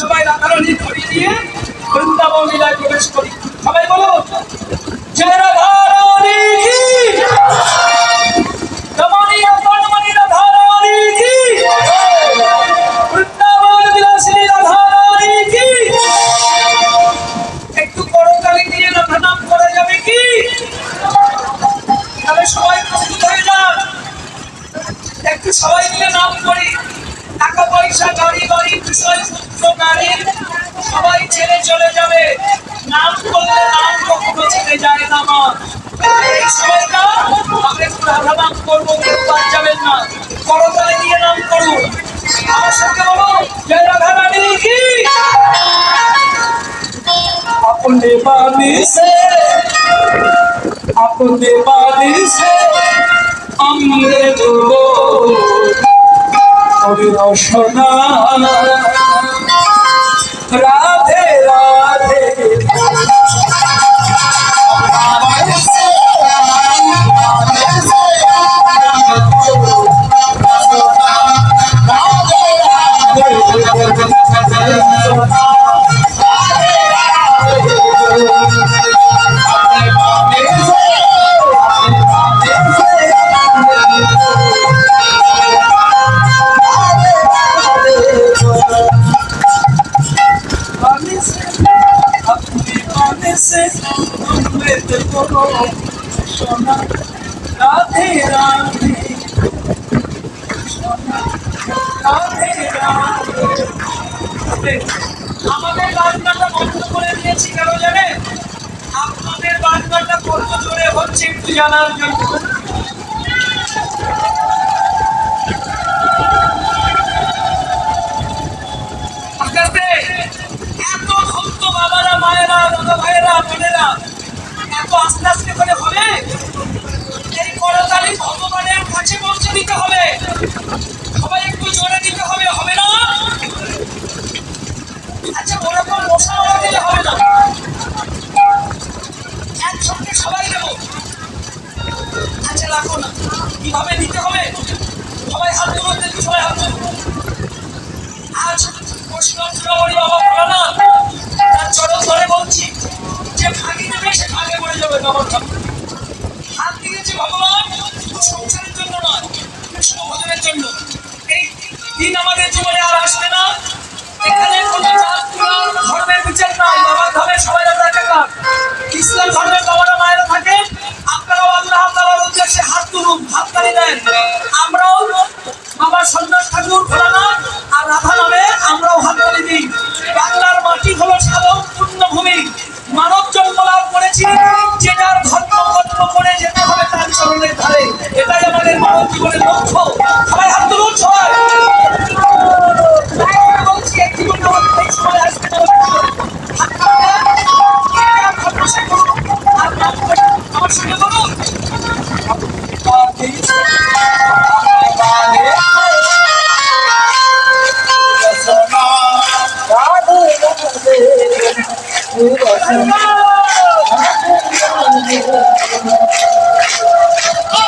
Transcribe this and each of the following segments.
সবাই রাধারানী ধরিয়ে দিয়ে বৃন্দাবন লীলায় প্রবেশ করি। সবাই বলো জয় রাধারানী কি? রমণী রমণী রাধারানী কি? বৃন্দাবন বিলাসিনী রাধারানী কি? একটু করতালি দিয়ে রাধা নাম করা যাবে কি? তাহলে সবাই প্রস্তুত হয়ে যান। একটু সবাই মিলে নাম করি। টাকা পয়সা গাড়ি বাড়ি বিষয় পুত্র গাড়ি সবাই ছেড়ে চলে যাবে নাম করলে নাম কখনো ছেড়ে যায় না মা এই সময়টা আমরা একটু রাধা নাম করবো কেউ বাদ যাবেন না করতালে দিয়ে নাম করুন আমার সঙ্গে বলো জয় রাধা রানী কি अपने बानी से अपने बानी से अमृत को রসনা রাধে আমাদের বাজনাটা বন্ধ করে দিয়েছি কেন জানে আপনাদের বাজনাটা কত জোরে হচ্ছে একটু জানার জন্য এত বাবারা, মায়েরা দাদা ভাইয়েরা বোনেরা, এত আস্তে আস্তে করে হবে এই করতালি ভগবানের কাছে পৌঁছে দিতে হবে সবাই একটু জোরে দিতে হবে হবে না? আচ্ছা ওরকম মশা মারা দিলে হবে না। একসঙ্গে সবাই দেবো। আচ্ছা রাখো না কীভাবে দিতে হবে? সবাই হাত দেখি সবাই হাত তুলুন আজ মুসলিম চূড়ামণি বাবা ভোলানাথ তার চরণ ধরে বলছি, যে ভাগি দেবে সে ভাগে মরে যাবে বাবার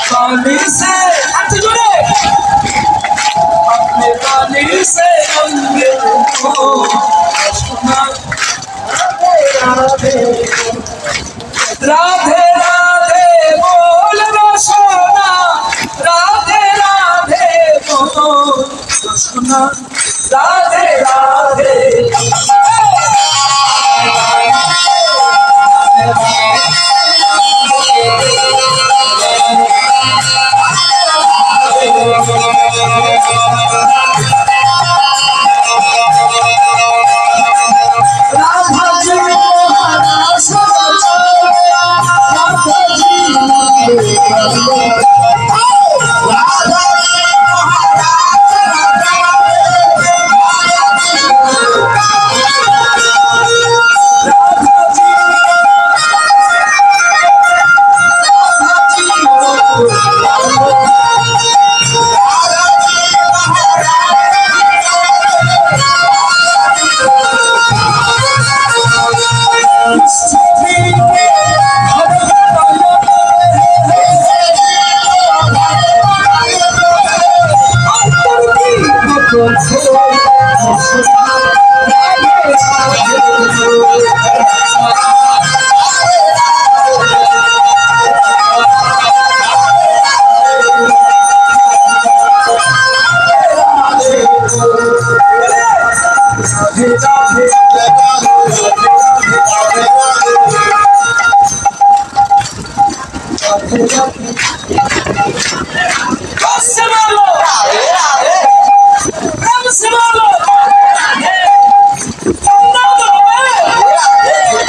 पानी से हाथ जोड़े अपने पानी से अंगे को सुना राधे राधे राधे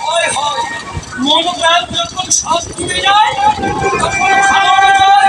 হয় হয় মন প্রাণ যখন সব ডুবে যায় তখন খাওয়ানো